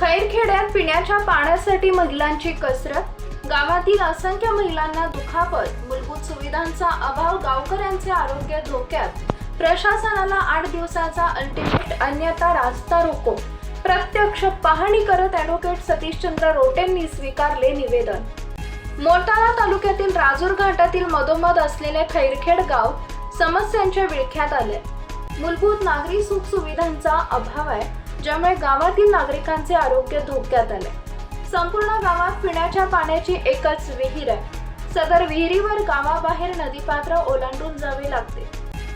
खैरखेड्यात पिण्याच्या पाण्यासाठी महिलांची कसरत. गावातील असंख्य महिलांना दुखापत. मूलभूत सुविधांचा अभाव गावकऱ्यांचे आरोग्य धोक्यात. प्रशासनाला आठ दिवसाचा अल्टिमेट अन्यथा रास्ता रोको. प्रत्यक्ष पाहणी करत ॲडव्होकेट सतीशचंद्र रोटेंनी स्वीकारले निवेदन. मोटाळा तालुक्यातील राजूर घाटातील मधोमध असलेले खैरखेड गाव समस्यांच्या विळख्यात आले. मूलभूत नागरी सुखसुविधांचा अभाव आहे ज्यामुळे गावातील नागरिकांचे आरोग्य धोक्यात आले. संपूर्ण गावात पिण्याच्या पाण्याची एकच विहीर आहे. सदर विहिरीवर गावाबाहेर नदीपात्र ओलांडून जावे लागते.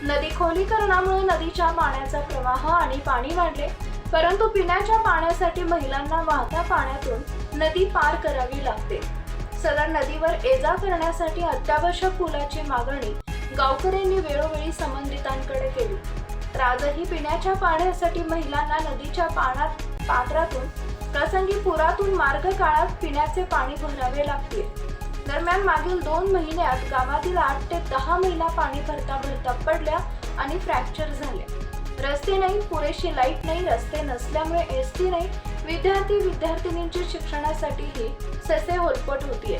नदी खोलीकरणामुळे नदीच्या पाण्याचा प्रवाह आणि पाणी वाढले परंतु पिण्याच्या पाण्यासाठी महिलांना वाहत्या पाण्यातून नदी पार करावी लागते. सदर नदीवर एजा करण्यासाठी अत्यावश्यक पुलाची मागणी गावकऱ्यांनी वेळोवेळी आजही पिण्याच्या पाण्यासाठी महिलांना नदीच्या पाण्यात पात्रातून प्रसंगी पुरातून मार्ग काळात पिण्याचे पाणी भरावे लागते. दरम्यान मागील दोन महिन्यात गावातील आठ ते दहा महिला पाणी भरता भरता पडल्या आणि फ्रॅक्चर झाले. रस्ते नाही पुरेशी लाइट नाही रस्ते नसल्यामुळे एस टी नाही विद्यार्थी विद्यार्थिनींच्या शिक्षणासाठीही ससे होलपट होतीये.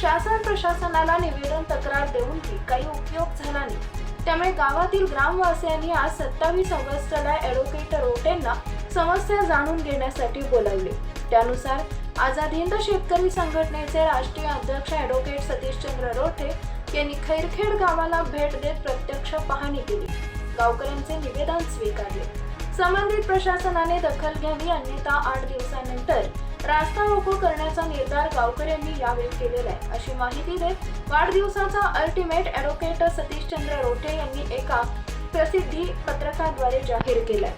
शासन प्रशासनाला निवेदन तक्रार देऊनही काही उपयोग झाला नाही. त्यामुळे गावातील ग्रामवासियांनी आज सत्तावीस ऑगस्टला ॲडव्होकेट रोटेंना समस्या जाणून घेण्यासाठी बोलावले. त्यानुसार आझाद हिंद शेतकरी संघटनेचे राष्ट्रीय अध्यक्ष ॲडव्होकेट सतीशचंद्र रोठे यांनी खैरखेड गावाला भेट देत प्रत्यक्ष पाहणी केली. गावकऱ्यांचे निवेदन स्वीकारले. संबंधित प्रशासनाने दखल घ्यावी अन्यथा आठ दिवसानंतर रास्ता रोको करण्याचा निर्धार गावकऱ्यांनी यावेळी केलेला आहे अशी माहिती देत वाढदिवसाचा अल्टिमेट ॲडव्होकेट सतीशचंद्र रोठे यांनी एका प्रसिद्धी पत्रकाद्वारे जाहीर केलाय.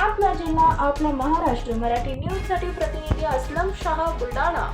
आपला जिल्हा आपला महाराष्ट्र मराठी न्यूजसाठी प्रतिनिधी असलम शाह बुलढाणा.